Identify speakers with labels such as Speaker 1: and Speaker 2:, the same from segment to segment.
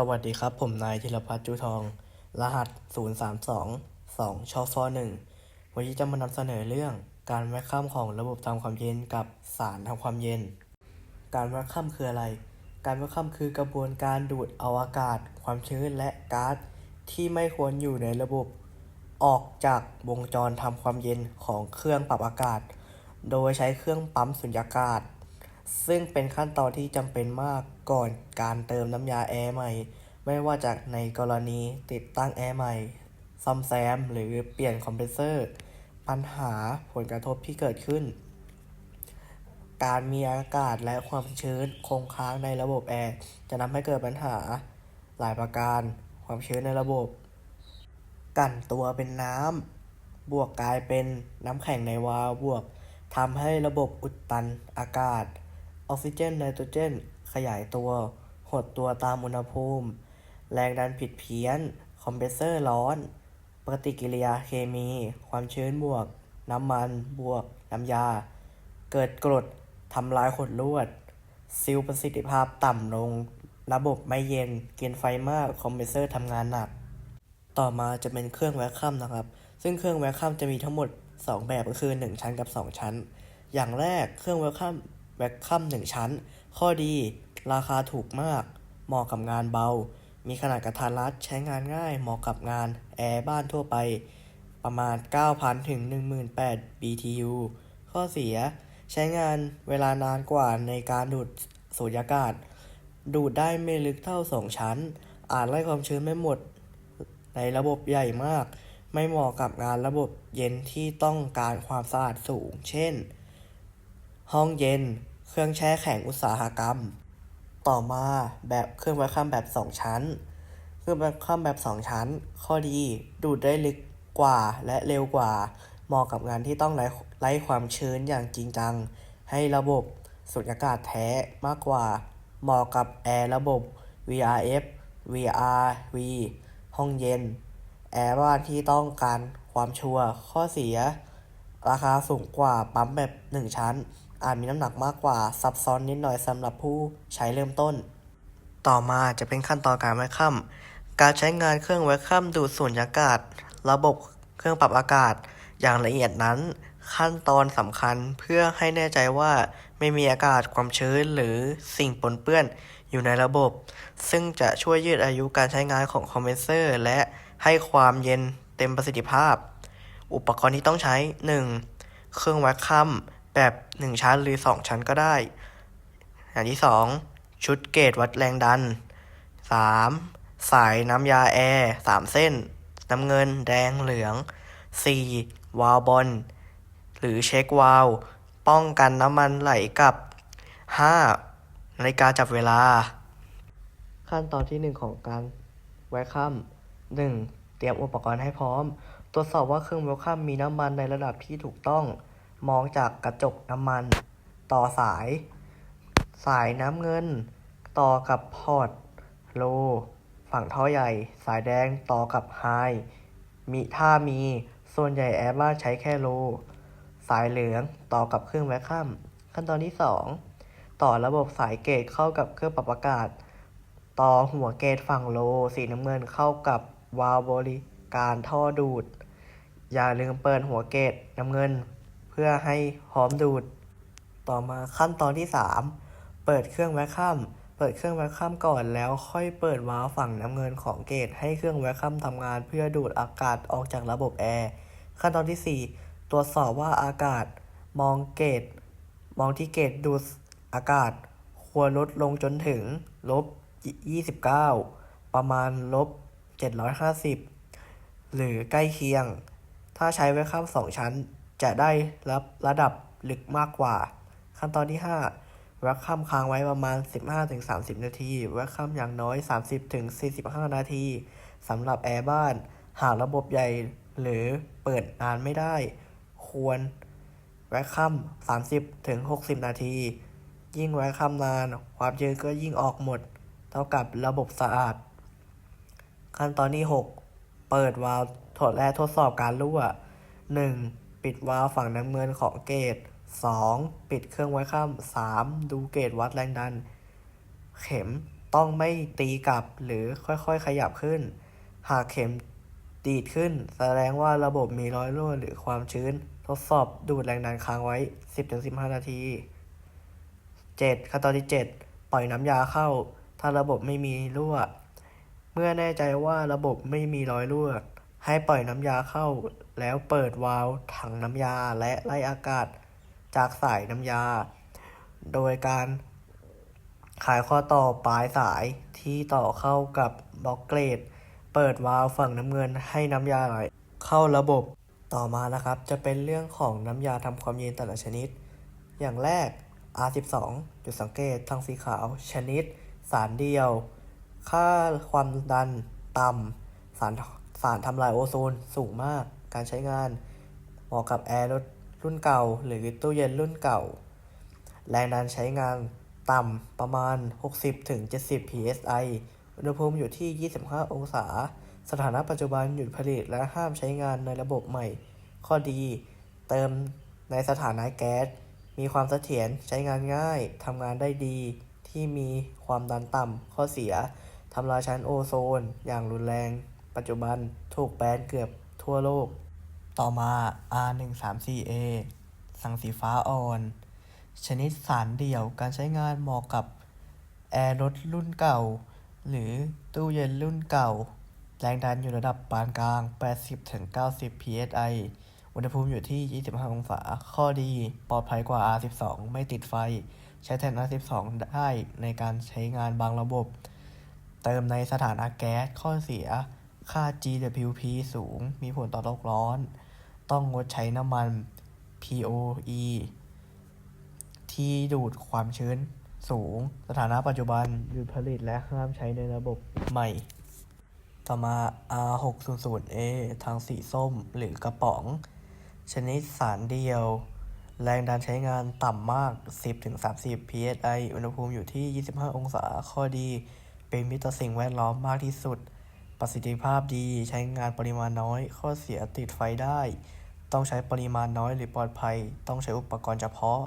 Speaker 1: สวัสดีครับ ผมนายธีรพัฒน์จูทอง รหัส 032 2ชอฟ1วันนี้จะมานำเสนอเรื่องการแวคคัมของระบบทำความเย็นกับสารทำความเย็น การแวคคัมคืออะไร การแวคคัมคือกระบวนการดูดเอาอากาศ ความชื้นและก๊าซที่ไม่ควรอยู่ในระบบ ออกจากวงจรทำความเย็นของเครื่องปรับอากาศ โดยใช้เครื่องปั๊มสุญญากาศ ซึ่งเป็นขั้นตอนที่จำเป็นมากก่อนการเติมน้ำยาแอร์ใหม่ ไม่ว่าจากในกรณีติดตั้งแอร์ใหม่ซ่อมแซมหรือเปลี่ยนคอมเพรสเซอร์ ปัญหาผลกระทบที่เกิดขึ้น การมีอากาศและความชื้นคงค้างในระบบแอร์จะทำให้เกิดปัญหาหลายประการ ความชื้นในระบบ กั่นตัวเป็นน้ำบวกกลายเป็นน้ำแข็งในวาล์วบวกทำให้ระบบอุดตันอากาศ ออกซิเจนไนโตรเจน ขยายตัว หดตัวตามอุณหภูมิ แรงดันผิดเพี้ยน คอมเพรสเซอร์ร้อน ปฏิกิริยาเคมี ความชื้นบวก น้ำมันบวก น้ำยา เกิดกรดทำลายขดลวดซิลประสิทธิภาพต่ำลง ระบบไม่เย็น กินไฟมาก คอมเพรสเซอร์ทำงานหนัก ต่อมาจะเป็นเครื่องแวคคัมนะครับ ซึ่งเครื่องแวคคัมจะมีทั้งหมด 2 แบบก็คือ 1 ชั้นกับ 2 ชั้น อย่างแรกเครื่องแวคคัม แวคคัม1ชั้น ข้อดี ราคาถูกมาก เหมาะกับงานเบา มีขนาดกระทัดรัดใช้งานง่าย เหมาะกับงานแอร์บ้านทั่วไป ประมาณ 9,000 ถึง 18,000 BTU ข้อเสีย ใช้งานเวลานานกว่าในการดูดสูญญากาศ ดูดได้ไม่ลึกเท่า 2 ชั้น อาจไล่ความชื้นไม่หมด ในระบบใหญ่มาก ไม่เหมาะกับงานระบบเย็นที่ต้องการความสะอาดสูง เช่น ห้องเย็น เครื่องแช่แข็งอุตสาหกรรม ต่อมาแบบเครื่องแวคัมแบบ 2 ชั้น เครื่องแวคัมแบบ 2 ชั้น ข้อดีดูดได้ลึกกว่าและเร็วกว่า เหมาะกับงานที่ต้องไล่ไล่ความชื้นอย่างจริงจัง ให้ระบบสูญญากาศแท้มากกว่า เหมาะกับแอร์ระบบ VRF VRV ห้องเย็น แอร์บ้านที่ต้องการความชัวร์ข้อเสีย ราคาสูงกว่าปั๊มแบบ 1 ชั้น อาจมีน้ำหนักมากกว่าซับซ้อนนิดหน่อยสำหรับผู้ใช้เริ่มต้น ต่อมาจะเป็นขั้นตอนการแวคคัมการใช้งานเครื่องแวคคัมดูดสูญญากาศ ระบบเครื่องปรับอากาศ อย่างละเอียดนั้น ขั้นตอนสำคัญเพื่อให้แน่ใจว่าไม่มีอากาศความชื้นหรือสิ่งปนเปื้อนอยู่ในระบบ ซึ่งจะช่วยยืดอายุการใช้งานของคอมเพรสเซอร์ และให้ความเย็นเต็มประสิทธิภาพ อุปกรณ์ที่ต้องใช้ 1. เครื่องแวคคัม แบบ 1 ชั้นหรือ 2 ชั้นก็ได้ อย่างที่ 2 ชุดเกจวัดแรงดัน 3. สายน้ำยาแอร์3เส้น น้ำเงินแดงเหลือง 4. วาล์วบอลหรือเช็ควาล์วป้องกันน้ำมันไหลกับ 5. นาฬิกาจับเวลา ขั้นตอนที่ 1 ของการแวคัม 1. เตรียมอุปกรณ์ให้พร้อม ตรวจสอบว่าเครื่องแวคคัมมีน้ำมันในระดับที่ถูกต้อง มองจากกระจกน้ำมัน ต่อสาย สายน้ำเงิน ต่อกับพอร์ตโล ฝั่งท่อใหญ่ สายแดงต่อกับไฮมีถ้ามีส่วนใหญ่แอร์บ้าใช้แค่โล สายเหลืองต่อกับเครื่องแวคคัมขั้นตอนที่ 2 ต่อระบบสายเกจเข้ากับเครื่องปรับอากาศ ต่อหัวเกจฝั่งโล สีน้ำเงินเข้ากับวาล์วบริการท่อดูด อย่าลืมเปิดหัวเกจน้ำเงิน พื่อให้พร้อมดูด ต่อมาขั้นตอนที่ 3 เปิดเครื่องแวคคัม เปิดเครื่องแวคคัมก่อนแล้วค่อยเปิดวาล์วฝั่งน้ำเงินของเกจให้เครื่องแวคคัมทำงานเพื่อดูดอากาศออกจากระบบแอร์ ขั้นตอนที่ 4 ตรวจสอบว่าอากาศมองเกจมองที่เกจดูดอากาศ ควรลดลงจนถึงลบ 29 ประมาณลบ 750 หรือใกล้เคียง ถ้าใช้ไว้ข้ามสองชั้น จะได้รับระดับลึกมากกว่า ขั้นตอนที่5แวคคัมค้างไว้ประมาณ 15-30 นาทีแวคคัมอย่างน้อย 30-45 นาทีสำหรับแอร์บ้าน หากระบบใหญ่หรือเปิดนานไม่ได้ ควรแวคคัม30-60 นาที ยิ่งแวคคัมนาน ความชื้นก็ยิ่งออกหมด เท่ากับระบบสะอาด ขั้นตอนที่ 6 เปิดวาล์วทดและทดสอบการรั่ว 1. ปิดวาล์วฝั่งน้ำเงินของเกจ 2. ปิดเครื่องไว้ข้าม 3. ดูเกจวัดแรงดัน เข็มต้องไม่ตีกลับหรือค่อยๆขยับขึ้น หากเข็มดีดขึ้น แสดงว่าระบบมีรอยรั่วหรือความชื้น ทดสอบดูดแรงดันค้างไว้ 10-15 นาที 7. ขั้นตอนที่ 7 ปล่อยน้ำยาเข้า ถ้าระบบไม่มีรั่ว เมื่อแน่ใจว่าระบบไม่มีรอยรั่ว ให้ปล่อยน้ำยาเข้า แล้วเปิดวาล์วถังน้ำยาและไล่อากาศจากสายน้ำยา โดยการขายข้อต่อปลายสายที่ต่อเข้ากับบล็อกเกรด เปิดวาล์วฝั่งน้ำเงินให้น้ำยาไหลเข้าระบบต่อมานะครับ จะเป็นเรื่องของน้ำยาทำความเย็นแต่ละชนิด อย่างแรก R12 จุดสังเกตทางสีขาว ชนิด สารเดียว ค่าความดันต่ำสาร สารทำลายโอโซนสูงมาก การใช้งานเหมาะกับแอร์รถรุ่นเก่า หรือตู้เย็นรุ่นเก่า แรงดันใช้งานต่ำประมาณ 60-70 psi อุณหภูมิอยู่ที่ 25 องศา สถานะปัจจุบันหยุดผลิตและห้ามใช้งานในระบบใหม่ ข้อดี เติมในสถานะแก๊ส มีความเสถียร ใช้งานง่าย ทำงานได้ดี ที่มีความดันต่ำ ข้อเสีย ทำลายชั้นโอโซน อย่างรุนแรง ปัจจุบันถูกแบนเกือบทั่วโลก ต่อมา R134A สังสีฟ้าอ่อน ชนิดสารเดี่ยวการใช้งานเหมาะกับแอร์รถรุ่นเก่า หรือตู้เย็นรุ่นเก่า แรงดันอยู่ระดับปานกลาง 80-90 psi อุณหภูมิอยู่ที่ 25 องศา ข้อดี ปลอดภัยกว่า R12 ไม่ติดไฟ ใช้แทน R12 ได้ในการใช้งานบางระบบ เติมในสถานะแก๊ส ข้อเสีย ค่า GWP สูง มีผลต่อโลกร้อน ต้องงดใช้น้ำมัน POE ที่ดูดความชื้นสูง สถานะปัจจุบันหยุดผลิตและห้ามใช้ในระบบใหม่ ต่อมา R600A ทางสีส้มหรือกระป๋อง ชนิดสารเดียว แรงดันใช้งานต่ำมาก 10-30 psi อุณหภูมิอยู่ที่ 25 องศา ข้อดี เป็นมิตรต่อสิ่งแวดล้อมมากที่สุด ประสิทธิภาพดีใช้งานปริมาณน้อย ข้อเสียติดไฟได้ ต้องใช้ปริมาณน้อยหรือปลอดภัย ต้องใช้อุปกรณ์เฉพาะ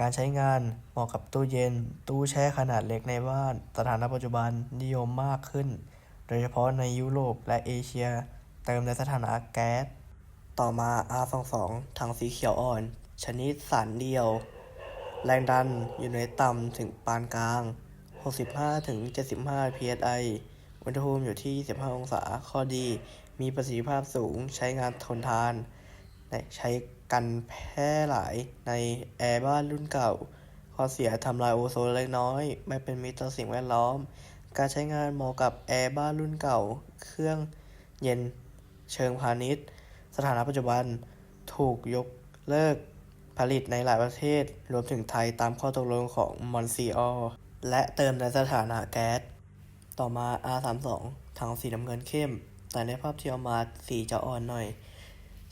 Speaker 1: การใช้งานเหมาะกับตู้เย็น ตู้แช่ขนาดเล็กในบ้าน สถานะปัจจุบันนิยมมากขึ้น โดยเฉพาะในยุโรปและเอเชีย เติมในสถานะแก๊ส ต่อมา R22 ถังสีเขียวอ่อน ชนิดสารเดียว แรงดันอยู่ในต่ำถึงปานกลาง 65-75 psi อุณหภูมิอยู่ที่ 25 องศา ข้อดี มีประสิทธิภาพสูง ใช้งานทนทาน ใช้กันแพร่หลายในแอร์บ้านรุ่นเก่า ข้อเสียทำลายโอโซนเล็กน้อย ไม่เป็นมิตรต่อสิ่งแวดล้อม การใช้งานเหมาะกับแอร์บ้านรุ่นเก่า เครื่องเย็นเชิงพาณิชย์ สถานะปัจจุบันถูกยกเลิกผลิตในหลายประเทศ รวมถึงไทยตามข้อตกลงของมอนซีออลและเติมในสถานะแก๊ส ต่อมา R32 ถังสีน้ำเงินเข้ม แต่ในภาพที่เอามาสีจะอ่อนหน่อย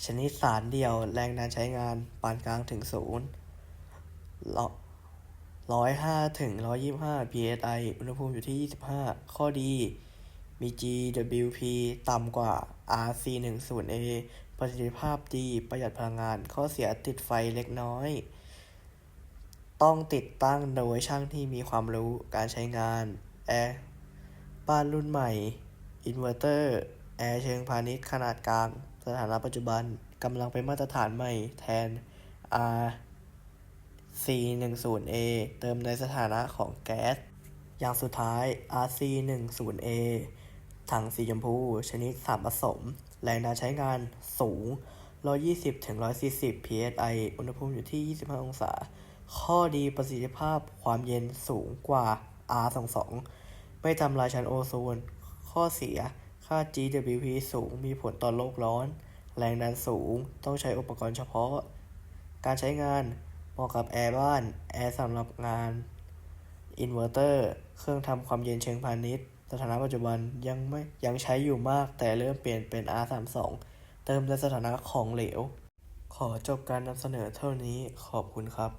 Speaker 1: ชนิดสารเดียว แรงดันใช้งานปานกลางถึงศูนย์ร้อยห้าถึงร้อยยี่ห้า psi อุณหภูมิอยู่ที่25ข้อดีมี GWP ต่ำกว่า RC10A ประสิทธิภาพดีประหยัดพลังงาน ข้อเสียติดไฟเล็กน้อย ต้องติดตั้งโดยช่างที่มีความรู้การใช้งานแอร์ บ้านรุ่นใหม่ อินเวอร์เตอร์ แอร์เชิงพาณิชย์ขนาดกลาง สถานะปัจจุบันกำลังเป็นมาตรฐานใหม่แทน RC10A เติมในสถานะของแก๊ส อย่างสุดท้าย RC10A ถังสีชมพู ชนิดสารผสม แรงดันใช้งานสูง 120-140 psi อุณหภูมิอยู่ที่ 25 องศา ข้อดีประสิทธิภาพความเย็นสูงกว่า R22 ไม่ทำลายชั้นโอโซน ข้อเสีย ค่า GWP สูง มีผลต่อโลกร้อน แรงดันสูง ต้องใช้อุปกรณ์เฉพาะ การใช้งาน เหมาะกับแอร์บ้าน แอร์สำหรับงาน อินเวอร์เตอร์ เครื่องทำความเย็นเชิงพาณิชย์ สถานะปัจจุบันยังไม่ยังใช้อยู่มาก แต่เริ่มเปลี่ยนเป็น R32 เติมในสถานะของเหลว ขอจบการนำเสนอเท่านี้ ขอบคุณครับ